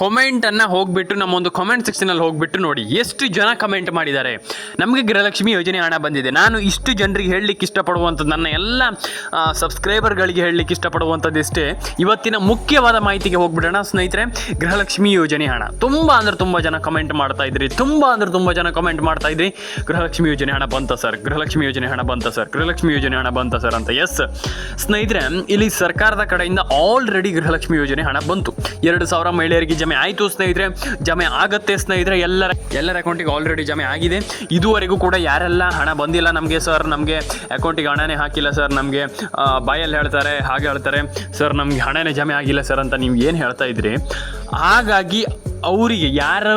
ಕಾಮೆಂಟನ್ನು ಹೋಗ್ಬಿಟ್ಟು ನಮ್ಮ ಒಂದು ಕಮೆಂಟ್ ಸೆಕ್ಷನ್ ಅಲ್ಲಿ ಹೋಗ್ಬಿಟ್ಟು ನೋಡಿ, ಎಷ್ಟು ಜನ ಕಮೆಂಟ್ ಮಾಡಿದ್ದಾರೆ. ನಮಗೆ ಗೃಹಲಕ್ಷ್ಮಿ ಯೋಜನೆ ಹಣ ಬಂದಿದೆ. ನಾನು ಇಷ್ಟು ಜನರಿಗೆ ಹೇಳಲಿಕ್ಕೆ ಇಷ್ಟಪಡುವಂಥದ್ದು, ನನ್ನ ಎಲ್ಲ ಸಬ್ಸ್ಕ್ರೈಬರ್ಗಳಿಗೆ ಹೇಳಲಿಕ್ಕೆ ಇಷ್ಟಪಡುವಂಥದ್ದು ಇಷ್ಟೇ. ಇವತ್ತಿನ ಮುಖ್ಯವಾದ ಮಾಹಿತಿಗೆ ಹೋಗ್ಬಿಡೋಣ ಸ್ನೇಹಿತರೆ. ಗೃಹಲಕ್ಷ್ಮಿ ಯೋಜನೆ ಹಣ. ತುಂಬ ಅಂದ್ರೆ ತುಂಬ ಜನ ಕಮೆಂಟ್ ಮಾಡ್ತಾ ಇದ್ರಿ. ತುಂಬ ಅಂದ್ರೆ ತುಂಬ ಜನ ಕಮೆಂಟ್ ಮಾಡ್ತಾ ಇದ್ರಿ. ಗೃಹಲಕ್ಷ್ಮಿ ಯೋಜನೆ ಹಣ ಬಂತ ಸರ್ ಗೃಹಲಕ್ಷ್ಮಿ ಯೋಜನೆ ಹಣ ಬಂತ ಸರ್ ಗೃಹಲಕ್ಷ್ಮಿ ಯೋಜನೆ ಹಣ ಬಂತ ಸರ್ ಅಂತ. ಎಸ್ ಸ್ನೇಹಿತರೆ, ಇಲ್ಲಿ ಸರ್ಕಾರದ ಕಡೆಯಿಂದ ಆಲ್ರೆಡಿ ಗೃಹಲಕ್ಷ್ಮಿ ಯೋಜನೆ ಹಣ ಬಂತು. ಎರಡು ಸಾವಿರ ಮಹಿಳೆಯರಿಗೆ ಜಮೆ ಆಯಿತು ಸ್ನೇಹಿತರೆ, ಜಮೆ ಆಗುತ್ತೆ ಸ್ನೇಹಿತರೆ, ಎಲ್ಲರ ಎಲ್ಲರ ಅಕೌಂಟಿಗೆ ಆಲ್ರೆಡಿ ಜಮೆ ಆಗಿದೆ. ಇದುವರೆಗೂ ಕೂಡ ಯಾರೆಲ್ಲ ಹಣ ಬಂದಿಲ್ಲ ನಮಗೆ ಸರ್ ನಮಗೆ ಅಕೌಂಟಿಗೆ ಹಣನೇ ಹಾಕಿಲ್ಲ ಸರ್ ನಮಗೆ ಬಾಯಲ್ಲಿ ಹೇಳ್ತಾರೆ, ಹಾಗೆ ಹೇಳ್ತಾರೆ. ಸರ್ ನಮಗೆ ಹಣನೇ ಜಮೆ ಆಗಿಲ್ಲ ಸರ್ ಅಂತ ನೀವು ಏನು ಹೇಳ್ತಾ ಇದ್ರಿ? ಹಾಗಾಗಿ ಅವರಿಗೆ ಯಾರು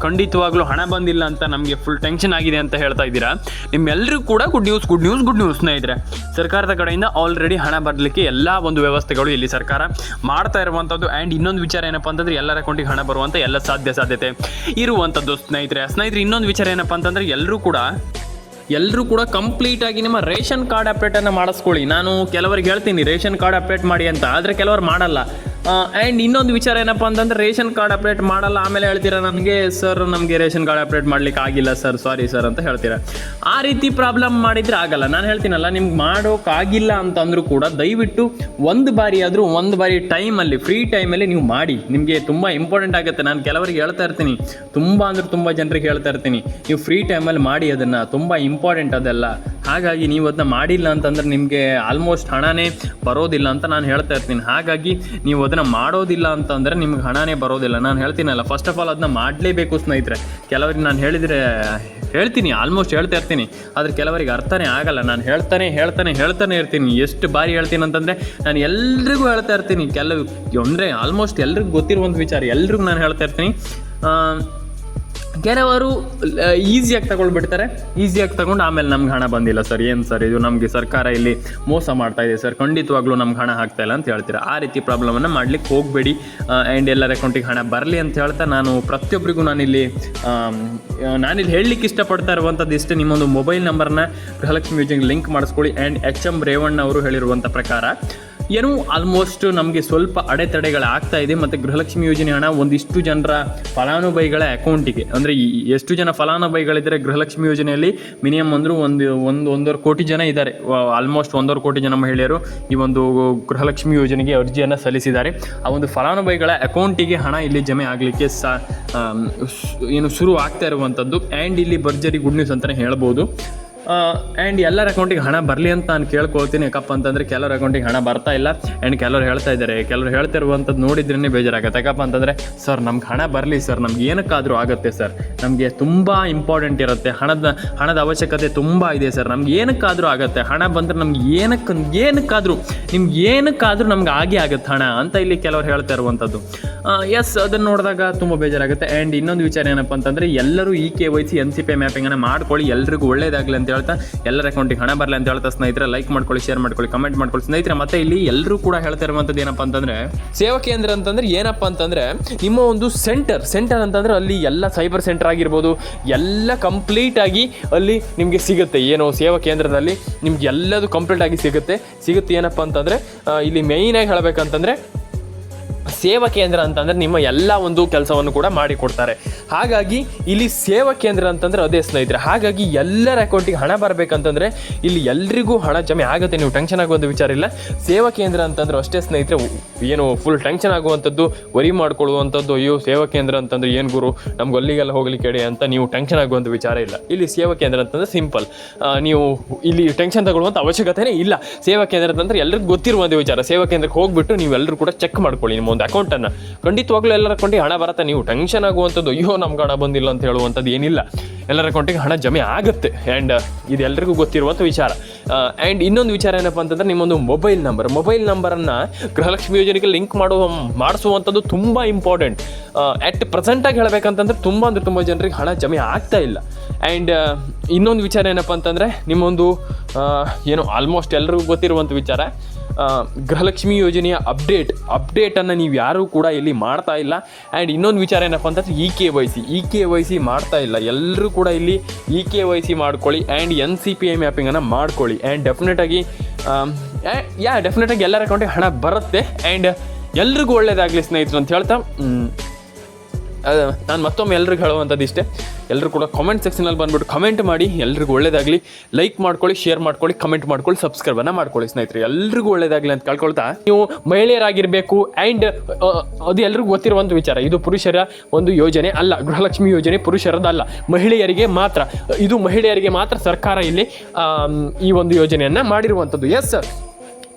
ಖಂಡಿತವಾಗ್ಲೂ ಹಣ ಬಂದಿಲ್ಲ ಅಂತ ನಮಗೆ ಫುಲ್ ಟೆನ್ಷನ್ ಆಗಿದೆ ಅಂತ ಹೇಳ್ತಾ ಇದ್ದೀರಾ? ನಿಮ್ಮೆಲ್ಲರಿಗೂ ಕೂಡ good news good news good news ಸ್ನೇಹಿತರೆ. ಸರ್ಕಾರದ ಕಡೆಯಿಂದ ಆಲ್ರೆಡಿ ಹಣ ಬರಲಿಕ್ಕೆ ಎಲ್ಲ ಒಂದು ವ್ಯವಸ್ಥೆಗಳು ಇಲ್ಲಿ ಸರ್ಕಾರ ಮಾಡ್ತಾ ಇರುವಂಥದ್ದು ಆ್ಯಂಡ್ ಇನ್ನೊಂದು ವಿಚಾರ ಏನಪ್ಪ ಅಂತಂದ್ರೆ, ಎಲ್ಲರ ಅಕೌಂಟಿಗೆ ಹಣ ಬರುವಂಥ ಎಲ್ಲ ಸಾಧ್ಯ ಸಾಧ್ಯತೆ ಇರುವಂಥದ್ದು ಸ್ನೇಹಿತರೆ. ಸ್ನೇಹಿತರೆ, ಇನ್ನೊಂದು ವಿಚಾರ ಏನಪ್ಪ ಅಂತಂದ್ರೆ ಎಲ್ಲರೂ ಕೂಡ ಎಲ್ಲರೂ ಕೂಡ ಕಂಪ್ಲೀಟ್ ಆಗಿ ನಿಮ್ಮ ರೇಷನ್ ಕಾರ್ಡ್ ಅಪ್ಡೇಟನ್ನು ಮಾಡಿಸ್ಕೊಳ್ಳಿ. ನಾನು ಕೆಲವರಿಗೆ ಹೇಳ್ತೀನಿ, ರೇಷನ್ ಕಾರ್ಡ್ ಅಪ್ಡೇಟ್ ಮಾಡಿ ಅಂತ. ಆದರೆ ಕೆಲವರು ಮಾಡಲ್ಲ. ಆ್ಯಂಡ್ ಇನ್ನೊಂದು ವಿಚಾರ ಏನಪ್ಪ ಅಂತಂದ್ರೆ ರೇಷನ್ ಕಾರ್ಡ್ ಅಪ್ಡೇಟ್ ಮಾಡಲ್ಲ, ಆಮೇಲೆ ಹೇಳ್ತೀರಾ ನನಗೆ ಸರ್ ನಮಗೆ ರೇಷನ್ ಕಾರ್ಡ್ ಅಪ್ಡೇಟ್ ಮಾಡ್ಲಿಕ್ಕೆ ಆಗಿಲ್ಲ ಸರ್ ಸಾರಿ ಸರ್ ಅಂತ ಹೇಳ್ತೀರಾ? ಆ ರೀತಿ ಪ್ರಾಬ್ಲಮ್ ಮಾಡಿದರೆ ಆಗಲ್ಲ. ನಾನು ಹೇಳ್ತೀನಲ್ಲ, ನಿಮ್ಗೆ ಮಾಡೋಕ್ಕಾಗಿಲ್ಲ ಅಂತಂದ್ರೂ ಕೂಡ ದಯವಿಟ್ಟು ಒಂದು ಬಾರಿ ಆದರೂ, ಒಂದು ಬಾರಿ ಟೈಮಲ್ಲಿ ಫ್ರೀ ಟೈಮಲ್ಲಿ ನೀವು ಮಾಡಿ. ನಿಮಗೆ ತುಂಬ ಇಂಪಾರ್ಟೆಂಟ್ ಆಗುತ್ತೆ. ನಾನು ಕೆಲವರಿಗೆ ಹೇಳ್ತಾ ಇರ್ತೀನಿ. ತುಂಬ ಅಂದರೆ ತುಂಬ ಜನರಿಗೆ ಹೇಳ್ತಾ ಇರ್ತೀನಿ. ನೀವು ಫ್ರೀ ಟೈಮಲ್ಲಿ ಮಾಡಿ, ಅದನ್ನು. ತುಂಬ ಇಂಪಾರ್ಟೆಂಟ್ ಅದೆಲ್ಲ. ಹಾಗಾಗಿ ನೀವು ಅದನ್ನ ಮಾಡಿಲ್ಲ ಅಂತಂದ್ರೆ ನಿಮಗೆ ಆಲ್ಮೋಸ್ಟ್ ಹಣನೇ ಬರೋದಿಲ್ಲ ಅಂತ ನಾನು ಹೇಳ್ತಾ ಇರ್ತೀನಿ. ಹಾಗಾಗಿ ನೀವು ಅದನ್ನು ಮಾಡೋದಿಲ್ಲ ಅಂತಂದರೆ ನಿಮ್ಗೆ ಹಣನೇ ಬರೋದಿಲ್ಲ. ನಾನು ಹೇಳ್ತೀನಲ್ಲ ಫಸ್ಟ್ ಆಫ್ ಆಲ್ ಅದನ್ನ ಮಾಡಲೇಬೇಕು ಸ್ನೇಹಿತರೆ. ಕೆಲವರಿಗೆ ನಾನು ಹೇಳಿದರೆ ಹೇಳ್ತೀನಿ ಆಲ್ಮೋಸ್ಟ್ ಹೇಳ್ತಾ ಇರ್ತೀನಿ. ಆದರೆ ಕೆಲವರಿಗೆ ಅರ್ಥನೇ ಆಗಲ್ಲ. ನಾನು ಹೇಳ್ತಾನೆ ಹೇಳ್ತಾನೆ ಹೇಳ್ತಾನೆ ಇರ್ತೀನಿ. ಎಷ್ಟು ಬಾರಿ ಹೇಳ್ತೀನಿ ಅಂತಂದರೆ ನಾನು ಎಲ್ರಿಗೂ ಹೇಳ್ತಾ ಇರ್ತೀನಿ. ಕೆಲವು, ಅಂದರೆ ಆಲ್ಮೋಸ್ಟ್ ಎಲ್ರಿಗೂ ಗೊತ್ತಿರುವಂಥ ವಿಚಾರ ಎಲ್ರಿಗೂ ನಾನು ಹೇಳ್ತಾ ಇರ್ತೀನಿ. ಕೆಲವರು ಈಸಿಯಾಗಿ ತಗೊಳ್ಬಿಡ್ತಾರೆ. ಈಸಿಯಾಗಿ ತಗೊಂಡು ಆಮೇಲೆ ನಮ್ಗೆ ಹಣ ಬಂದಿಲ್ಲ ಸರ್. ಏನು ಸರ್ ಇದು? ನಮಗೆ ಸರ್ಕಾರ ಇಲ್ಲಿ ಮೋಸ ಮಾಡ್ತಾ ಇದೆ ಸರ್. ಖಂಡಿತವಾಗ್ಲೂ ನಮ್ಗೆ ಹಣ ಹಾಕ್ತಾ ಇಲ್ಲ ಅಂತ ಹೇಳ್ತೀರಾ? ಆ ರೀತಿ ಪ್ರಾಬ್ಲಮನ್ನು ಮಾಡ್ಲಿಕ್ಕೆ ಹೋಗಬೇಡಿ. ಆ್ಯಂಡ್ ಎಲ್ಲರ ಅಕೌಂಟಿಗೆ ಹಣ ಬರಲಿ ಅಂತ ಹೇಳ್ತಾ ನಾನು ಪ್ರತಿಯೊಬ್ಬರಿಗೂ ನಾನಿಲ್ಲಿ ನಾನಿಲ್ಲಿ ಹೇಳಲಿಕ್ಕೆ ಇಷ್ಟಪಡ್ತಾ ಇರುವಂಥದ್ದು ಇಷ್ಟೇ. ನಿಮ್ಮೊಂದು ಮೊಬೈಲ್ ನಂಬರ್ನ ಗೃಹಲಕ್ಷ್ಮಿ ಯೋಜನೆಗೆ ಲಿಂಕ್ ಮಾಡಿಸ್ಕೊಳ್ಳಿ. ಆ್ಯಂಡ್ ಎಚ್ ಎಂ ರೇವಣ್ಣ ಅವರು ಹೇಳಿರುವಂಥ ಪ್ರಕಾರ ಏನೋ ಆಲ್ಮೋಸ್ಟ್ ನಮಗೆ ಸ್ವಲ್ಪ ಅಡೆತಡೆಗಳು ಆಗ್ತಾ ಇದೆ ಮತ್ತು ಗೃಹಲಕ್ಷ್ಮಿ ಯೋಜನೆ ಹಣ ಒಂದಿಷ್ಟು ಜನರ ಫಲಾನುಭವಿಗಳ ಅಕೌಂಟಿಗೆ ಅಂದರೆ ಎಷ್ಟು ಜನ ಫಲಾನುಭವಿಗಳಿದ್ದಾರೆ ಗೃಹಲಕ್ಷ್ಮಿ ಯೋಜನೆಯಲ್ಲಿ? ಮಿನಿಮಮ್ ಅಂದರೂ ಒಂದು ಒಂದು, ಒಂದೂವರೆ ಕೋಟಿ ಜನ ಇದ್ದಾರೆ. ಆಲ್ಮೋಸ್ಟ್ ಒಂದೂವರೆ ಕೋಟಿ ಜನ ಮಹಿಳೆಯರು ಈ ಒಂದು ಗೃಹಲಕ್ಷ್ಮಿ ಯೋಜನೆಗೆ ಅರ್ಜಿಯನ್ನು ಸಲ್ಲಿಸಿದ್ದಾರೆ. ಆ ಒಂದು ಫಲಾನುಭವಿಗಳ ಅಕೌಂಟಿಗೆ ಹಣ ಇಲ್ಲಿ ಜಮೆ ಆಗಲಿಕ್ಕೆ ಸ ಏನು ಶುರು ಆಗ್ತಾ ಇರುವಂಥದ್ದು ಆ್ಯಂಡ್ ಇಲ್ಲಿ ಭರ್ಜರಿ ಗುಡ್ ನ್ಯೂಸ್ ಅಂತಲೇ ಹೇಳ್ಬೋದು. ಆ್ಯಂಡ್ ಎಲ್ಲರ ಅಕೌಂಟಿಗೆ ಹಣ ಬರಲಿ ಅಂತ ನಾನು ಕೇಳ್ಕೊಳ್ತೀನಿ ಯಾಕಪ್ಪ ಅಂತಂದರೆ ಕೆಲವ್ರ ಅಕೌಂಟಿಗೆ ಹಣ ಬರ್ತಾ ಇಲ್ಲ. ಆ್ಯಂಡ್ ಕೆಲವ್ರು ಹೇಳ್ತಾ ಇದ್ದಾರೆ, ಕೆಲವ್ರು ಹೇಳ್ತಿರುವಂಥದ್ದು ನೋಡಿದ್ರೇ ಬೇಜಾರಾಗುತ್ತೆ. ಯಾಕಪ್ಪ ಅಂತಂದರೆ, ಸರ್, ನಮ್ಗೆ ಹಣ ಬರಲಿ, ಸರ್. ನಮ್ಗೆ ಏನಕ್ಕಾದರೂ ಆಗುತ್ತೆ, ಸರ್. ನಮಗೆ ತುಂಬ ಇಂಪಾರ್ಟೆಂಟ್ ಇರುತ್ತೆ. ಹಣದ ಹಣದ ಅವಶ್ಯಕತೆ ತುಂಬ ಇದೆ ಸರ್. ನಮ್ಗೆ ಏನಕ್ಕಾದರೂ ಆಗುತ್ತೆ. ಹಣ ಬಂದರೆ ನಮ್ಗೆ ಏನಕ್ಕೆ ಏನಕ್ಕಾದರೂ, ನಿಮ್ಗೆ ಏನಕ್ಕಾದರೂ ನಮ್ಗೆ ಆಗೇ ಆಗುತ್ತೆ ಹಣ ಅಂತ ಇಲ್ಲಿ ಕೆಲವರು ಹೇಳ್ತಾ ಇರುವಂಥದ್ದು. ಎಸ್ ಅದನ್ನು ನೋಡಿದಾಗ ತುಂಬ ಬೇಜಾರಾಗುತ್ತೆ. ಆ್ಯಂಡ್ ಇನ್ನೊಂದು ವಿಚಾರ ಏನಪ್ಪ ಅಂತಂದರೆ, ಎಲ್ಲರೂ ಈ K Y C N C P ಮ್ಯಾಪಿಂಗನ್ನು ಮಾಡ್ಕೊಳ್ಳಿ. ಎಲ್ರಿಗೂ ಒಳ್ಳೇದಾಗಲಿ ಅಂತ ಹೇಳ್ತಾ, ಎಲ್ಲರ ಅಕೌಂಟಿಗೆ ಹಣ ಬರಲಿ ಅಂತ ಹೇಳ್ತಾ ಸ್ನೇಹಿತರೆ ಲೈಕ್ ಮಾಡ್ಕೊಳ್ಳಿ ಶೇರ್ ಮಾಡ್ಕೊಳ್ಳಿ ಕಮೆಂಟ್ ಮಾಡ್ಕೊಳ್ಳಿ. ಸ್ನೇಹಿತರೆ, ಮತ್ತೆ ಇಲ್ಲಿ ಎಲ್ಲರೂ ಕೂಡ ಹೇಳ್ತಾ ಇರುವಂಥದ್ದು ಏನಪ್ಪ ಅಂತಂದರೆ, ಸೇವಾ ಕೇಂದ್ರ ಅಂತಂದ್ರೆ ಏನಪ್ಪ ಅಂತಂದರೆ, ನಿಮ್ಮ ಒಂದು ಸೆಂಟರ್ ಸೆಂಟರ್ ಅಂತಂದ್ರೆ ಅಲ್ಲಿ ಎಲ್ಲ ಸೈಬರ್ ಸೆಂಟರ್ ಆಗಿರ್ಬೋದು, ಎಲ್ಲ ಕಂಪ್ಲೀಟ್ ಆಗಿ ಅಲ್ಲಿ ನಿಮಗೆ ಸಿಗುತ್ತೆ. ಏನು ಸೇವಾ ಕೇಂದ್ರದಲ್ಲಿ ನಿಮ್ಗೆ ಎಲ್ಲದು ಕಂಪ್ಲೀಟ್ ಆಗಿ ಸಿಗುತ್ತೆ. ಸಿಗುತ್ತೆ ಏನಪ್ಪ ಅಂತಂದರೆ ಇಲ್ಲಿ ಮೇಯ್ನಾಗಿ ಹೇಳಬೇಕಂತಂದರೆ ಸೇವಾ ಕೇಂದ್ರ ಅಂತಂದ್ರೆ ನಿಮ್ಮ ಎಲ್ಲ ಒಂದು ಕೆಲಸವನ್ನು ಕೂಡ ಮಾಡಿಕೊಡ್ತಾರೆ ಹಾಗಾಗಿ ಇಲ್ಲಿ ಸೇವಾ ಕೇಂದ್ರ ಅಂತಂದ್ರೆ ಅದೇ ಸ್ನೇಹಿತರೆ, ಹಾಗಾಗಿ ಎಲ್ಲರ ಅಕೌಂಟಿಗೆ ಹಣ ಬರಬೇಕಂತಂದ್ರೆ ಇಲ್ಲಿ ಎಲ್ರಿಗೂ ಹಣ ಜಮೆ ಆಗುತ್ತೆ, ನೀವು ಟೆನ್ಷನ್ ಆಗುವಂಥ ವಿಚಾರ ಇಲ್ಲ. ಸೇವಾ ಕೇಂದ್ರ ಅಂತಂದ್ರೆ ಅಷ್ಟೇ ಸ್ನೇಹಿತರೆ, ಏನು ಫುಲ್ ಟೆನ್ಷನ್ ಆಗುವಂಥದ್ದು ವರಿ ಮಾಡ್ಕೊಳ್ಳುವಂಥದ್ದು, ಅಯ್ಯೋ, ಸೇವಾ ಕೇಂದ್ರ ಅಂತಂದ್ರೆ ಏನು ಗುರು, ನಮ್ಗೆ ಅಲ್ಲಿಗೆಲ್ಲ ಹೋಗ್ಲಿಕ್ಕೆ ಹೇಳಿ ಅಂತ ನೀವು ಟೆನ್ಷನ್ ಆಗುವಂಥ ವಿಚಾರ ಇಲ್ಲ. ಇಲ್ಲಿ ಸೇವಾ ಕೇಂದ್ರ ಅಂತಂದ್ರೆ ಸಿಂಪಲ್ ನೀವು ಇಲ್ಲಿ ಟೆನ್ಷನ್ ತಗೊಳ್ಳುವಂಥ ಅವಶ್ಯಕತೆನೇ ಇಲ್ಲ. ಸೇವಾ ಕೇಂದ್ರ ಅಂತಂದ್ರೆ ಎಲ್ಲರಿಗೂ ಗೊತ್ತಿರುವಂಥ ವಿಚಾರ. ಸೇವಾ ಕೇಂದ್ರಕ್ಕೆ ಹೋಗ್ಬಿಟ್ಟು ನೀವು ಎಲ್ಲರೂ ಕೂಡ ಚೆಕ್ ಮಾಡ್ಕೊಳ್ಳಿ ನಿಮ್ಮ ಅಕೌಂಟನ್ನು. ಖಂಡಿತವಾಗ್ಲೂ ಎಲ್ಲರ ಅಕೌಂಟಿಗೆ ಹಣ ಬರುತ್ತೆ. ನೀವು ಟೆನ್ಷನ್ ಆಗುವಂಥದ್ದು, ಅಯ್ಯೋ, ನಮ್ಗೆ ಹಣ ಬಂದಿಲ್ಲ ಅಂತ ಹೇಳುವಂಥದ್ದು ಏನಿಲ್ಲ. ಎಲ್ಲರ ಅಕೌಂಟಿಗೆ ಹಣ ಜಮೆ ಆಗುತ್ತೆ. ಆ್ಯಂಡ್ ಇದು ಎಲ್ರಿಗೂ ಗೊತ್ತಿರುವಂಥ ವಿಚಾರ. ಆ್ಯಂಡ್ ಇನ್ನೊಂದು ವಿಚಾರ ಏನಪ್ಪ ಅಂತಂದ್ರೆ, ನಿಮ್ಮೊಂದು ಮೊಬೈಲ್ ನಂಬರ್. ಮೊಬೈಲ್ ನಂಬರನ್ನು ಗೃಹಲಕ್ಷ್ಮಿ ಯೋಜನೆಗೆ ಲಿಂಕ್ ಮಾಡುವ ಮಾಡಿಸುವಂಥದ್ದು ತುಂಬ ಇಂಪಾರ್ಟೆಂಟ್ ಅಟ್ ಪ್ರೆಸೆಂಟಾಗಿ ಹೇಳಬೇಕಂತಂದ್ರೆ, ತುಂಬ ಅಂದರೆ ತುಂಬ ಜನರಿಗೆ ಹಣ ಜಮೆ ಆಗ್ತಾ ಇಲ್ಲ. ಆ್ಯಂಡ್ ಇನ್ನೊಂದು ವಿಚಾರ ಏನಪ್ಪ ಅಂತಂದರೆ, ನಿಮ್ಮೊಂದು ಏನು ಆಲ್ಮೋಸ್ಟ್ ಎಲ್ರಿಗೂ ಗೊತ್ತಿರುವಂಥ ವಿಚಾರ. ಗೃಹಲಕ್ಷ್ಮಿ ಯೋಜನೆಯ ಅಪ್ಡೇಟ್, ಅಪ್ಡೇಟನ್ನು ನೀವು ಯಾರೂ ಕೂಡ ಇಲ್ಲಿ ಮಾಡ್ತಾ ಇಲ್ಲ. ಆ್ಯಂಡ್ ಇನ್ನೊಂದು ವಿಚಾರ ಏನಪ್ಪ ಅಂತಂದ್ರೆ E K Y C E K Y C ಮಾಡ್ತಾ ಇಲ್ಲ. ಎಲ್ಲರೂ ಕೂಡ ಇಲ್ಲಿ ಇ ಕೆ ವೈ ಸಿ ಮಾಡ್ಕೊಳ್ಳಿ and N C P I ಮ್ಯಾಪಿಂಗನ್ನು ಮಾಡ್ಕೊಳ್ಳಿ. ಆ್ಯಂಡ್ ಡೆಫಿನೆಟಾಗಿ ಯಾ ಡೆಫಿನೆಟಾಗಿ ಎಲ್ಲರ ಅಕೌಂಟಿಗೆ ಹಣ ಬರುತ್ತೆ. ಆ್ಯಂಡ್ ಎಲ್ರಿಗೂ ಒಳ್ಳೇದಾಗಲಿ ಸ್ನೇಹಿತರು ಅಂತ ಹೇಳ್ತಾ ನಾನು ಮತ್ತೊಮ್ಮೆ ಎಲ್ರಿಗೂ ಹೇಳುವಂಥದ್ದು ಇಷ್ಟೇ ಎಲ್ಲರೂ ಕೂಡ ಕಾಮೆಂಟ್ ಸೆಕ್ಷನಲ್ಲಿ ಬಂದ್ಬಿಟ್ಟು ಕಮೆಂಟ್ ಮಾಡಿ, ಎಲ್ರಿಗೂ ಒಳ್ಳೇದಾಗಲಿ. ಲೈಕ್ ಮಾಡ್ಕೊಳ್ಳಿ ಶೇರ್ ಮಾಡ್ಕೊಳ್ಳಿ ಕಮೆಂಟ್ ಮಾಡ್ಕೊಳ್ಳಿ ಸಬ್ಸ್ಕ್ರೈಬನ್ನು ಮಾಡ್ಕೊಳ್ಳಿ ಸ್ನೇಹಿತರೆ. ಎಲ್ರಿಗೂ ಒಳ್ಳೇದಾಗಲಿ ಅಂತ ಕಳ್ಕೊಳ್ತಾ. ನೀವು ಮಹಿಳೆಯರಾಗಿರಬೇಕು ಆ್ಯಂಡ್ ಅದು ಎಲ್ರಿಗೂ ಗೊತ್ತಿರುವಂಥ ವಿಚಾರ. ಇದು ಪುರುಷರ ಒಂದು ಯೋಜನೆ ಅಲ್ಲ. ಗೃಹಲಕ್ಷ್ಮಿ ಯೋಜನೆ ಪುರುಷರದಲ್ಲ ಮಹಿಳೆಯರಿಗೆ ಮಾತ್ರ, ಇದು ಮಹಿಳೆಯರಿಗೆ ಮಾತ್ರ ಸರ್ಕಾರ ಇಲ್ಲಿ ಈ ಒಂದು ಯೋಜನೆಯನ್ನು ಮಾಡಿರುವಂಥದ್ದು ಎಸ್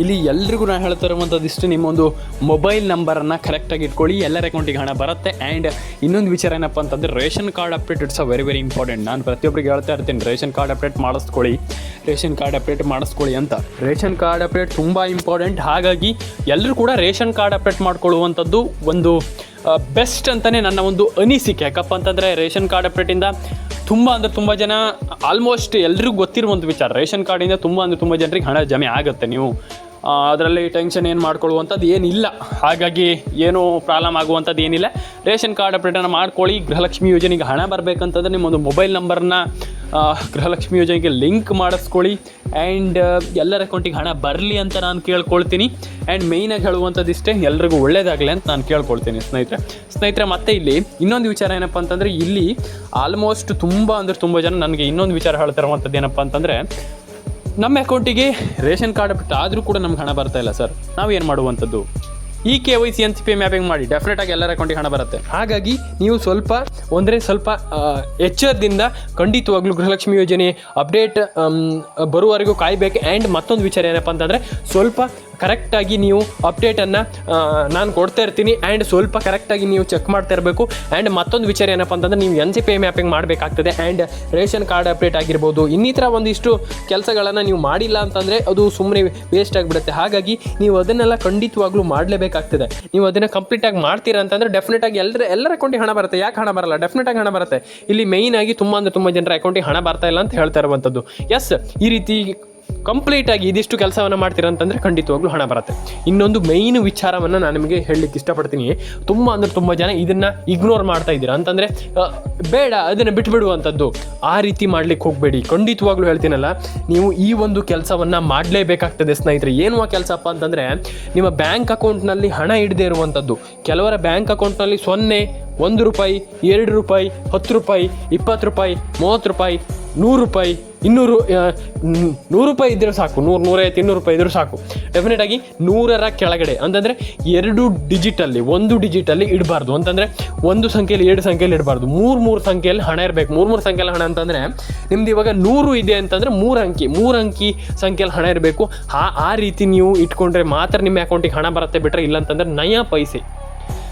ಇಲ್ಲಿ ಎಲ್ರಿಗೂ ನಾನು ಹೇಳ್ತಾ ಇರುವಂಥದ್ದು ಇಷ್ಟು ನಿಮ್ಮೊಂದು ಮೊಬೈಲ್ ನಂಬರನ್ನು ಕರೆಕ್ಟಾಗಿ ಇಟ್ಕೊಳ್ಳಿ, ಎಲ್ಲರ ಅಕೌಂಟಿಗೆ ಹಣ ಬರುತ್ತೆ. ಆ್ಯಂಡ್ ಇನ್ನೊಂದು ವಿಚಾರ ಏನಪ್ಪ ಅಂತಂದರೆ, ration card update it's a very very important ನಾನು ಪ್ರತಿಯೊಬ್ಬರಿಗೆ ಹೇಳ್ತಾ ಇರ್ತೀನಿ, ರೇಷನ್ ಕಾರ್ಡ್ ಅಪ್ಡೇಟ್ ಮಾಡಿಸ್ಕೊಳ್ಳಿ. ರೇಷನ್ ಕಾರ್ಡ್ ಅಪ್ಡೇಟ್ ಮಾಡಿಸ್ಕೊಳ್ಳಿ ಅಂತ. ರೇಷನ್ ಕಾರ್ಡ್ ಅಪ್ಡೇಟ್ ತುಂಬ ಇಂಪಾರ್ಟೆಂಟ್ ಹಾಗಾಗಿ ಎಲ್ಲರೂ ಕೂಡ ರೇಷನ್ ಕಾರ್ಡ್ ಅಪ್ಡೇಟ್ ಮಾಡ್ಕೊಳ್ಳುವಂಥದ್ದು ಒಂದು ಬೆಸ್ಟ್ ಅಂತಲೇ ನನ್ನ ಒಂದು ಅನಿಸಿಕೆ. ಯಾಕಪ್ಪ ಅಂತಂದರೆ, ರೇಷನ್ ಕಾರ್ಡ್ ಅಪ್ಡೇಟಿಂದ ತುಂಬ ಅಂದರೆ ತುಂಬ ಜನ ಆಲ್ಮೋಸ್ಟ್ ಎಲ್ರಿಗೂ ಗೊತ್ತಿರುವಂಥ ವಿಚಾರ. ರೇಷನ್ ಕಾರ್ಡಿಂದ ತುಂಬ ಅಂದರೆ ತುಂಬ ಜನರಿಗೆ ಹಣ ಜಮೆ ಆಗುತ್ತೆ. ನೀವು ಅದರಲ್ಲಿ ಟೆನ್ಷನ್ ಏನು ಮಾಡ್ಕೊಳ್ಳುವಂಥದ್ದು ಏನಿಲ್ಲ. ಹಾಗಾಗಿ ಏನೂ ಪ್ರಾಬ್ಲಮ್ ಆಗುವಂಥದ್ದು ಏನಿಲ್ಲ. ರೇಷನ್ ಕಾರ್ಡ್ ಅಪ್ಡೇಟನ್ನು ಮಾಡ್ಕೊಳ್ಳಿ. ಗೃಹಲಕ್ಷ್ಮಿ ಯೋಜನೆಗೆ ಹಣ ಬರಬೇಕಂತಂದ್ರೆ ನಿಮ್ಮೊಂದು ಮೊಬೈಲ್ ನಂಬರ್ನ ಗೃಹಲಕ್ಷ್ಮಿ ಯೋಜನೆಗೆ ಲಿಂಕ್ ಮಾಡಿಸ್ಕೊಳ್ಳಿ. ಆ್ಯಂಡ್ ಎಲ್ಲರ ಅಕೌಂಟಿಗೆ ಹಣ ಬರಲಿ ಅಂತ ನಾನು ಕೇಳ್ಕೊಳ್ತೀನಿ. ಆ್ಯಂಡ್ ಮೇಯ್ನಾಗಿ ಹೇಳುವಂಥದ್ದು ಇಷ್ಟೇ, ಎಲ್ರಿಗೂ ಒಳ್ಳೇದಾಗಲಿ ಅಂತ ನಾನು ಕೇಳ್ಕೊಳ್ತೀನಿ ಸ್ನೇಹಿತರೆ. ಸ್ನೇಹಿತರೆ, ಮತ್ತೆ ಇಲ್ಲಿ ಇನ್ನೊಂದು ವಿಚಾರ ಏನಪ್ಪ ಅಂತಂದರೆ ಇಲ್ಲಿ ಆಲ್ಮೋಸ್ಟ್ ತುಂಬ ಅಂದರೆ ತುಂಬ ಜನ ನನಗೆ ಇನ್ನೊಂದು ವಿಚಾರ ಹೇಳ್ತಿರುವಂಥದ್ದು ಏನಪ್ಪ ಅಂತಂದರೆ ನಮ್ಮ ಅಕೌಂಟಿಗೆ ರೇಷನ್ ಕಾರ್ಡ್ ಬಿಟ್ಟು ಆದರೂ ಕೂಡ ನಮ್ಗೆ ಹಣ ಬರ್ತಾ ಇಲ್ಲ ಸರ್. ನಾವು ಏನು ಮಾಡುವಂಥದ್ದು? ಈ K Y C N C P mapping ಮಾಡಿ ಡೆಫಿನೆಟ್ ಆಗಿ ಎಲ್ಲರ ಅಕೌಂಟಿಗೆ ಹಣ ಬರುತ್ತೆ. ಹಾಗಾಗಿ ನೀವು ಸ್ವಲ್ಪ ಅಂದರೆ ಸ್ವಲ್ಪ ಎಚ್ಚರದಿಂದ ಖಂಡಿತವಾಗ್ಲೂ ಗೃಹಲಕ್ಷ್ಮಿ ಯೋಜನೆ ಅಪ್ಡೇಟ್ ಬರುವವರೆಗೂ ಕಾಯಬೇಕು. ಆ್ಯಂಡ್ ಮತ್ತೊಂದು ವಿಚಾರ ಏನಪ್ಪ ಅಂತಂದರೆ ಸ್ವಲ್ಪ ಕರೆಕ್ಟಾಗಿ ನೀವು ಅಪ್ಡೇಟನ್ನು ನಾನು ಕೊಡ್ತಾ ಇರ್ತೀನಿ. ಆ್ಯಂಡ್ ಸ್ವಲ್ಪ ಕರೆಕ್ಟಾಗಿ ನೀವು ಚೆಕ್ ಮಾಡ್ತಾ ಇರಬೇಕು. ಆ್ಯಂಡ್ ಮತ್ತೊಂದು ವಿಚಾರ ಏನಪ್ಪ ಅಂತಂದರೆ, ನೀವು ಎನ್ ಸಿ ಪಿ ಮ್ಯಾಪಿಂಗ್ ಮಾಡಬೇಕಾಗ್ತದೆ. ಆ್ಯಂಡ್ ರೇಷನ್ ಕಾರ್ಡ್ ಅಪ್ಡೇಟ್ ಆಗಿರ್ಬೋದು. ಇನ್ನಿತರ ಒಂದಿಷ್ಟು ಕೆಲಸಗಳನ್ನು ನೀವು ಮಾಡಿಲ್ಲ ಅಂತಂದರೆ, ಅದು ಸುಮ್ಮನೆ ವೇಸ್ಟ್ ಆಗಿಬಿಡುತ್ತೆ. ಹಾಗಾಗಿ ನೀವು ಅದನ್ನೆಲ್ಲ ಖಂಡಿತವಾಗ್ಲೂ ಮಾಡಲೇಬೇಕಾಗ್ತದೆ. ನೀವು ಅದನ್ನು ಕಂಪ್ಲೀಟಾಗಿ ಮಾಡ್ತೀರಾ ಅಂತಂದರೆ ಡೆಫಿನೆಟ್ ಆಗಿ ಎಲ್ಲರ ಎಲ್ಲರ ಅಕೌಂಟಿಗೆ ಹಣ ಬರುತ್ತೆ. ಯಾಕೆ ಹಣ ಬರಲ್ಲ? ಡೆಫಿನೆಟ್ ಆಗಿ ಹಣ ಬರುತ್ತೆ. ಇಲ್ಲಿ ಮೇಯ್ನಾಗಿ ತುಂಬ ಅಂದರೆ ತುಂಬ ಜನರ ಅಕೌಂಟಿಗೆ ಹಣ ಬರ್ತಾ ಇಲ್ಲ ಅಂತ ಹೇಳ್ತಾ ಇರುವಂಥದ್ದು ಎಸ್ ಈ ರೀತಿ ಕಂಪ್ಲೀಟ್ ಆಗಿ ಇದಿಷ್ಟು ಕೆಲಸವನ್ನು ಮಾಡ್ತೀರಾ ಅಂತಂದರೆ ಖಂಡಿತವಾಗ್ಲೂ ಹಣ ಬರುತ್ತೆ. ಇನ್ನೊಂದು ಮೈನ್ ವಿಚಾರವನ್ನು ನಾನು ನಿಮಗೆ ಹೇಳಲಿಕ್ಕೆ ಇಷ್ಟಪಡ್ತೀನಿ. ತುಂಬ ಅಂದರೆ ತುಂಬ ಜನ ಇದನ್ನು ಇಗ್ನೋರ್ ಮಾಡ್ತಾ ಇದ್ದೀರಾ ಅಂತಂದರೆ ಬೇಡ, ಅದನ್ನು ಬಿಟ್ಬಿಡುವಂಥದ್ದು. ಆ ರೀತಿ ಮಾಡ್ಲಿಕ್ಕೆ ಹೋಗಬೇಡಿ. ಖಂಡಿತವಾಗ್ಲೂ ಹೇಳ್ತೀನಲ್ಲ, ನೀವು ಈ ಒಂದು ಕೆಲಸವನ್ನು ಮಾಡಲೇಬೇಕಾಗ್ತದೆ ಸ್ನೇಹಿತರೆ. ಏನು ಕೆಲಸಪ್ಪ ಅಂತಂದರೆ, ನಿಮ್ಮ ಬ್ಯಾಂಕ್ ಅಕೌಂಟ್ನಲ್ಲಿ ಹಣ ಇಡದೇ ಇರುವಂಥದ್ದು. ಕೆಲವರ ಬ್ಯಾಂಕ್ ಅಕೌಂಟ್ನಲ್ಲಿ ಸೊನ್ನೆ, ಒಂದು ರೂಪಾಯಿ, ಎರಡು ರೂಪಾಯಿ, ಹತ್ತು ರೂಪಾಯಿ, ಇಪ್ಪತ್ತು ರೂಪಾಯಿ, ಮೂವತ್ತು ರೂಪಾಯಿ ನೂರು ರೂಪಾಯಿ, ಇನ್ನೂರು ನೂರು ರೂಪಾಯಿ ಇದ್ದರೆ ಸಾಕು. ನೂರು, ನೂರೈವತ್ತು, ಇನ್ನೂರು ರೂಪಾಯಿ ಇದ್ದರೂ ಸಾಕು. ಡೆಫಿನೆಟಾಗಿ ನೂರರ ಕೆಳಗಡೆ. ಅಂತಂದರೆ ಎರಡು ಡಿಜಿಟಲ್ಲಿ ಒಂದು ಡಿಜಿಟಲ್ಲಿ ಇಡಬಾರ್ದು. ಅಂತಂದರೆ ಒಂದು ಸಂಖ್ಯೆಯಲ್ಲಿ ಎರಡು ಸಂಖ್ಯೆಯಲ್ಲಿ ಇಡಬಾರ್ದು. ಮೂರು ಮೂರು ಸಂಖ್ಯೆಯಲ್ಲಿ ಹಣ ಇರಬೇಕು. ಮೂರು ಮೂರು ಸಂಖ್ಯೆಯಲ್ಲಿ ಹಣ ಅಂತಂದರೆ ನಿಮ್ದು ಇವಾಗ ನೂರು ಇದೆ ಅಂತಂದರೆ ಮೂರು ಅಂಕಿ ಮೂರು ಅಂಕಿ ಸಂಖ್ಯೆಯಲ್ಲಿ ಹಣ ಇರಬೇಕು. ಆ ಆ ರೀತಿ ನೀವು ಇಟ್ಕೊಂಡ್ರೆ ಮಾತ್ರ ನಿಮ್ಮ ಅಕೌಂಟಿಗೆ ಹಣ ಬರುತ್ತೆ ಬಿಟ್ಟರೆ ಇಲ್ಲ ಅಂತಂದರೆ ನಯ ಪೈಸೆ.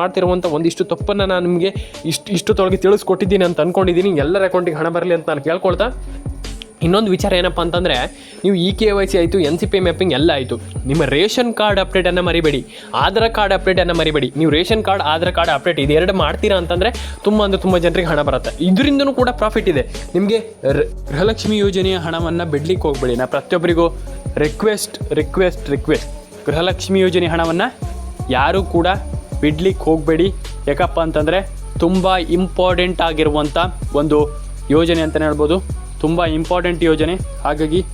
ಮಾಡ್ತಿರುವಂಥ ಒಂದಿಷ್ಟು ತಪ್ಪನ್ನು ನಾನು ನಿಮಗೆ ಇಷ್ಟು ಇಷ್ಟು ತೊಳಗೆ ತಿಳಿಸ್ಕೊಟ್ಟಿದ್ದೀನಿ ಅಂತ ಅಂದ್ಕೊಂಡಿದ್ದೀನಿ ಎಲ್ಲರ ಅಕೌಂಟಿಗೆ ಹಣ ಬರಲಿ ಅಂತ ನಾನು ಕೇಳ್ಕೊಳ್ತಾ. ಇನ್ನೊಂದು ವಿಚಾರ ಏನಪ್ಪ ಅಂತಂದರೆ, ನೀವು ಇ ಕೆ ವೈ ಸಿ ಆಯಿತು, ಎನ್ ಸಿ ಪಿ ಮ್ಯಾಪಿಂಗ್ ಎಲ್ಲ ಆಯಿತು. ನಿಮ್ಮ ರೇಷನ್ ಕಾರ್ಡ್ ಅಪ್ಡೇಟನ್ನು ಮರಿಬೇಡಿ. ಆಧಾರ್ ಕಾರ್ಡ್ ಅಪ್ಡೇಟನ್ನು ಮರಿಬೇಡಿ. ನೀವು ration card, Aadhaar card update ಇದೆರಡು ಮಾಡ್ತೀರಾ ಅಂತಂದರೆ ತುಂಬ ಅಂದರೆ ತುಂಬ ಜನರಿಗೆ ಹಣ ಬರುತ್ತೆ. ಇದರಿಂದನೂ ಕೂಡ ಪ್ರಾಫಿಟ್ ಇದೆ. ನಿಮಗೆ ಗೃಹಲಕ್ಷ್ಮಿ ಯೋಜನೆಯ ಹಣವನ್ನು ಬಿಡ್ಲಿಕ್ಕೆ ಹೋಗಬೇಡಿ. ನಾ ಪ್ರತಿಯೊಬ್ಬರಿಗೂ ರಿಕ್ವೆಸ್ಟ್ ರಿಕ್ವೆಸ್ಟ್ ರಿಕ್ವೆಸ್ಟ್ ಗೃಹಲಕ್ಷ್ಮಿ ಯೋಜನೆ ಹಣವನ್ನು ಯಾರೂ ಕೂಡ ಬಿಡ್ಲಿಕ್ಕೆ ಹೋಗಬೇಡಿ. ಯಾಕಪ್ಪ ಅಂತಂದರೆ ತುಂಬ ಇಂಪಾರ್ಟೆಂಟ್ ಆಗಿರುವಂಥ ಒಂದು ಯೋಜನೆ ಅಂತಲೇ ಹೇಳ್ಬೋದು. ತುಂಬ ಇಂಪಾರ್ಟೆಂಟ್ ಯೋಜನೆ. ಹಾಗಾಗಿ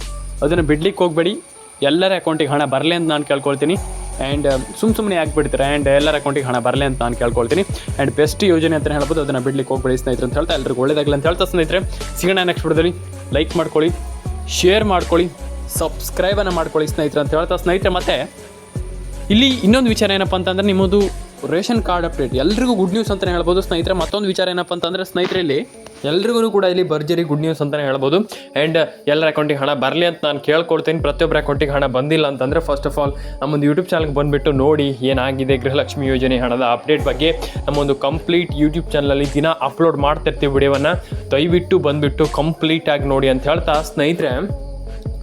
ಅದನ್ನು ಬಿಡ್ಲಿಕ್ಕೆ ಹೋಗಬೇಡಿ. ಎಲ್ಲರ ಅಕೌಂಟಿಗೆ ಹಣ ಬರಲಿ ಅಂತ ನಾನು ಕೇಳ್ಕೊಳ್ತೀನಿ. ಆ್ಯಂಡ್ ಸುಮ್ಮ ಸುಮ್ಮನೆ ಯಾಕೆ ಬಿಡ್ತಾರೆ ಆ್ಯಂಡ್ ಎಲ್ಲರ ಅಕೌಂಟಿಗೆ ಹಣ ಬರಲಿ ಅಂತ ನಾನು ಕೇಳ್ಕೊಳ್ತೀನಿ. ಆ್ಯಂಡ್ ಬೆಸ್ಟ್ ಯೋಜನೆ ಅಂತ ಹೇಳ್ಬೋದು. ಅದನ್ನು ಬಿಡ್ಲಿಕ್ಕೆ ಹೋಗಬೇಡಿ ಸ್ನೇಹಿತರೆ ಅಂತ ಹೇಳ್ತಾ ಎಲ್ಲರಿಗೂ ಒಳ್ಳೆಯದಾಗಲಿ ಅಂತ ಹೇಳ್ತಾ ಸ್ನೇಹಿತರೆ. ಸಿಗೋಣ ನೆಕ್ಸ್ಟ್ ಬಿಡೋದಲ್ಲಿ ಲೈಕ್ ಮಾಡ್ಕೊಳ್ಳಿ. ಶೇರ್ ಮಾಡ್ಕೊಳ್ಳಿ. ಸಬ್ಸ್ಕ್ರೈಬನ್ನು ಮಾಡ್ಕೊಳ್ಳಿ ಸ್ನೇಹಿತರೆ ಅಂತ ಹೇಳ್ತಾ ಸ್ನೇಹಿತರೆ. ಮತ್ತೆ, ಇಲ್ಲಿ ಇನ್ನೊಂದು ವಿಚಾರ ಏನಪ್ಪ ಅಂತಂದರೆ ನಿಮ್ಮದು ರೇಷನ್ ಕಾರ್ಡ್ ಅಪ್ಡೇಟ್. ಎಲ್ರಿಗೂ ಗುಡ್ ನ್ಯೂಸ್ ಅಂತಲೇ ಹೇಳ್ಬೋದು. ಸ್ನೇಹಿತರೆ, ಮತ್ತೊಂದು ವಿಚಾರ ಏನಪ್ಪ ಅಂತಂದ್ರೆ, ಸ್ನೇಹಿತರಲ್ಲಿ ಎಲ್ರಿಗೂ ಕೂಡ ಇಲ್ಲಿ ಭರ್ಜರಿ ಗುಡ್ ನ್ಯೂಸ್ ಅಂತಲೇ ಹೇಳ್ಬೋದು. ಆ್ಯಂಡ್ ಎಲ್ಲರ ಅಕೌಂಟಿಗೆ ಹಣ ಬರಲಿ ಅಂತ ನಾನು ಕೇಳ್ಕೊಡ್ತೀನಿ. ಪ್ರತಿಯೊಬ್ಬರ ಅಕೌಂಟಿಗೆ ಹಣ ಬಂದಿಲ್ಲ ಅಂತಂದರೆ ಫಸ್ಟ್ ಆಫ್ ಆಲ್ ನಮ್ಮೊಂದು ಯೂಟ್ಯೂಬ್ ಚಾನಲ್ಗೆ ಬಂದುಬಿಟ್ಟು ನೋಡಿ ಏನಾಗಿದೆ ಗೃಹಲಕ್ಷ್ಮಿ ಯೋಜನೆ ಹಣದ ಅಪ್ಡೇಟ್ ಬಗ್ಗೆ. ನಮ್ಮೊಂದು ಕಂಪ್ಲೀಟ್ ಯೂಟ್ಯೂಬ್ ಚಾನಲಲ್ಲಿ ದಿನ ಅಪ್ಲೋಡ್ ಮಾಡ್ತಿರ್ತೀವಿ ವಿಡಿಯೋವನ್ನು. ದಯವಿಟ್ಟು ಬಂದುಬಿಟ್ಟು ಕಂಪ್ಲೀಟಾಗಿ ನೋಡಿ ಅಂತ ಹೇಳ್ತಾ, ಸ್ನೇಹಿತರೆ.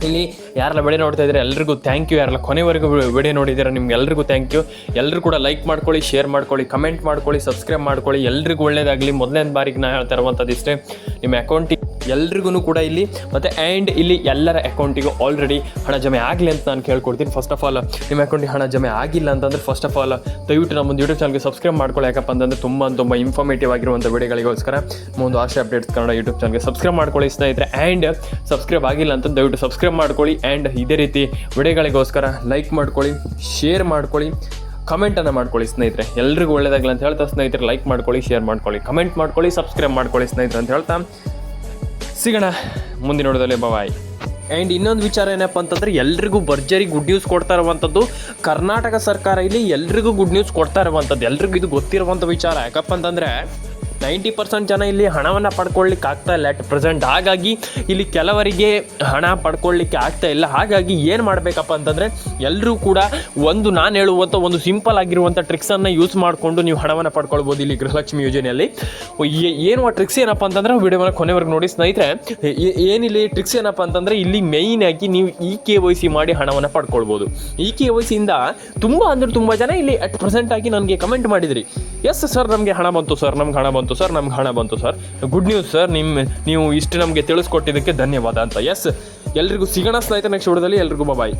ಇಲ್ಲಿ ಯಾರೆಲ್ಲ ವಿಡಿಯೋ ನೋಡ್ತಾ ಇದ್ದಾರೆ, ಎಲ್ರಿಗೂ ಥ್ಯಾಂಕ್ ಯು ಯಾರೆಲ್ಲ ಕೊನೆವರೆಗೂ ವಿಡಿಯೋ ನೋಡಿದ್ದೀರಾ ನಿಮ್ಗೆ ಎಲ್ರಿಗೂ ಥ್ಯಾಂಕ್ ಯು ಎಲ್ಲರೂ ಕೂಡ ಲೈಕ್ ಮಾಡ್ಕೊಳ್ಳಿ ಶೇರ್ ಮಾಡ್ಕೊಳ್ಳಿ ಕಮೆಂಟ್ ಮಾಡ್ಕೊಳ್ಳಿ ಸಬ್ಸ್ಕ್ರೈಬ್ ಮಾಡ್ಕೊಳ್ಳಿ. ಎಲ್ರಿಗೂ ಒಳ್ಳೇದಾಗಲಿ. ಮೊದಲನೇ ಬಾರಿಗೆ ನಾನು ಹೇಳ್ತಾ ಇರುವಂಥದ್ದು ಇಷ್ಟೇ. ನಿಮ್ಮ ಅಕೌಂಟಿಗೆ ಎಲ್ರಿಗೂ ಕೂಡ ಇಲ್ಲಿ. ಮತ್ತು ಆ್ಯಂಡ್ ಇಲ್ಲಿ ಎಲ್ಲರ ಅಕೌಂಟಿಗೂ ಆಲ್ರೆಡಿ ಹಣ ಜಮೆ ಆಗಲಿ ಅಂತ ನಾನು ಕೇಳ್ಕೊಡ್ತೀನಿ. ಫಸ್ಟ್ ಆಫ್ ಆಲ್ ನಿಮ್ಮ ಅಕೌಂಟಿಗೆ ಹಣ ಜಮೆ ಆಗಿಲ್ಲ ಅಂತಂದ್ರೆ ಫಸ್ಟ್ ಆಫ್ ಆಲ್ ದಯವಿಟ್ಟು ನಮ್ಮ ಒಂದು ಯೂಟ್ಯೂಬ್ ಚಾನಲ್ಗೆ ಸಬ್ಸ್ಕ್ರೈಬ್ ಮಾಡ್ಕೊಳ್ಳಿ. ಯಾಕಪ್ಪ ಅಂತಂದರೆ ತುಂಬ ತುಂಬ ಇನ್ಫಾರ್ಮೇಟಿವ್ ಆಗಿರುವಂಥ ವಿಡಿಯೋಗಳಿಗೋಸ್ಕರ ಒಂದು ಆಶೆ ಅಪ್ಡೇಟ್ಸ್ ಕನ್ನಡ ಯೂಟ್ಯೂಬ್ ಚಾನಲ್ಗೆ ಸಬ್ಸ್ಕ್ರೈಬ್ ಮಾಡ್ಕೊಳ್ಳಿ. ಸ್ನೇಹಿತರೆ ಆ್ಯಂಡ್ ಸಬ್ಸ್ಕ್ರೈಬ್ ಆಗಿಲ್ಲ ಅಂತ ದಯವಿಟ್ಟು ಸಬ್ಸ್ಕ್ರೈಬ್ ಮಾಡ್ಕೊಳ್ಳಿ. ಆ್ಯಂಡ್ ಇದೇ ರೀತಿ ವಿಡಿಯೋಗಳಿಗೋಸ್ಕರ ಲೈಕ್ ಮಾಡ್ಕೊಳ್ಳಿ ಶೇರ್ ಮಾಡ್ಕೊಳ್ಳಿ ಕಮೆಂಟನ್ನು ಮಾಡ್ಕೊಳ್ಳಿ ಸ್ನೇಹಿತರೆ. ಎಲ್ರಿಗೂ ಒಳ್ಳೇದಾಗಲಿ ಅಂತ ಹೇಳ್ತಾ ಸ್ನೇಹಿತರೆ ಲೈಕ್ ಮಾಡ್ಕೊಳ್ಳಿ ಶೇರ್ ಮಾಡ್ಕೊಳ್ಳಿ ಕಮೆಂಟ್ ಮಾಡ್ಕೊಳ್ಳಿ ಸಬ್ಸ್ಕ್ರೈಬ್ ಮಾಡ್ಕೊಳ್ಳಿ ಸ್ನೇಹಿತರೆ ಅಂತ ಹೇಳ್ತಾ ಸಿಗೋಣ. ಮುಂದಿನ ನೋಡೋದಲ್ಲಿ ಬಾಯ್ ಆ್ಯಂಡ್ ಇನ್ನೊಂದು ವಿಚಾರ ಏನಪ್ಪ ಅಂತಂದ್ರೆ, ಎಲ್ರಿಗೂ ಭರ್ಜರಿ ಗುಡ್ ನ್ಯೂಸ್ ಕೊಡ್ತಾ ಇರುವಂಥದ್ದು ಕರ್ನಾಟಕ ಸರ್ಕಾರ ಇಲ್ಲಿ ಎಲ್ರಿಗೂ ಗುಡ್ ನ್ಯೂಸ್ ಕೊಡ್ತಾ ಇರುವಂಥದ್ದು. ಎಲ್ರಿಗೂ ಇದು ಗೊತ್ತಿರುವಂಥ ವಿಚಾರ. ಯಾಕಪ್ಪ ಅಂತಂದರೆ ನೈಂಟಿ ಪರ್ಸೆಂಟ್ ಜನ ಇಲ್ಲಿ ಹಣವನ್ನು ಪಡ್ಕೊಳ್ಳಿಕ್ಕೆ ಆಗ್ತಾ ಇಲ್ಲ ಅಟ್ ಪ್ರೆಸೆಂಟ್ ಹಾಗಾಗಿ ಇಲ್ಲಿ ಕೆಲವರಿಗೆ ಹಣ ಪಡ್ಕೊಳ್ಳಿಕ್ಕೆ ಆಗ್ತಾ ಇಲ್ಲ. ಹಾಗಾಗಿ ಏನು ಮಾಡಬೇಕಪ್ಪ ಅಂತಂದರೆ ಎಲ್ಲರೂ ಕೂಡ ಒಂದು ನಾನು ಹೇಳುವಂಥ ಒಂದು ಸಿಂಪಲ್ ಆಗಿರುವಂಥ ಟ್ರಿಕ್ಸನ್ನು ಯೂಸ್ ಮಾಡಿಕೊಂಡು ನೀವು ಹಣವನ್ನು ಪಡ್ಕೊಳ್ಬೋದು ಇಲ್ಲಿ ಗೃಹಲಕ್ಷ್ಮಿ ಯೋಜನೆಯಲ್ಲಿ. ಏನು ಆ ಟ್ರಿಕ್ಸ್ ಏನಪ್ಪ ಅಂತಂದ್ರೆ ವಿಡಿಯೋನ ಕೊನೆವರೆಗೆ ನೋಡಿ ಸ್ನೇಹಿತರೆ ಏನಿಲ್ಲಿ ಟ್ರಿಕ್ಸ್ ಏನಪ್ಪ ಅಂತಂದರೆ ಇಲ್ಲಿ ಮೇಯ್ನ್ ಆಗಿ ನೀವು ಇ ಕೆ ವೈ ಸಿ ಮಾಡಿ ಹಣವನ್ನು ಪಡ್ಕೊಳ್ಬೋದು. ಇ ಕೆ ವೈ ಸಿಯಿಂದ ತುಂಬ ಅಂದರೆ ತುಂಬ ಜನ ಇಲ್ಲಿ ಅಟ್ ಪ್ರೆಸೆಂಟ್ ಆಗಿ ನನಗೆ ಕಮೆಂಟ್ ಮಾಡಿದ್ರಿ. ಎಸ್ ಸರ್ ನಮಗೆ ಹಣ ಬಂತು ಸರ್ ನಮ್ಗೆ ಹಣ ಬಂತು ಸರ್, ನಮ್ಗೆ ಹಣ ಬಂತು ಸರ್. ಗುಡ್ ನ್ಯೂಸ್ ಸರ್ ನಿಮ್ಮ ನೀವು ಇಷ್ಟು ನಮಗೆ ತಿಳಿಸ್ಕೊಟ್ಟಿದ್ದಕ್ಕೆ ಧನ್ಯವಾದ ಅಂತ. ಎಸ್ ಎಲ್ರಿಗೂ ಸಿಗೋಣ ಸ್ನೇಹಿತ ನೆಕ್ಸ್ಟ್ ವಿಡಿಯೋದಲ್ಲಿ ಎಲ್ರಿಗೂ ಬಾಯ್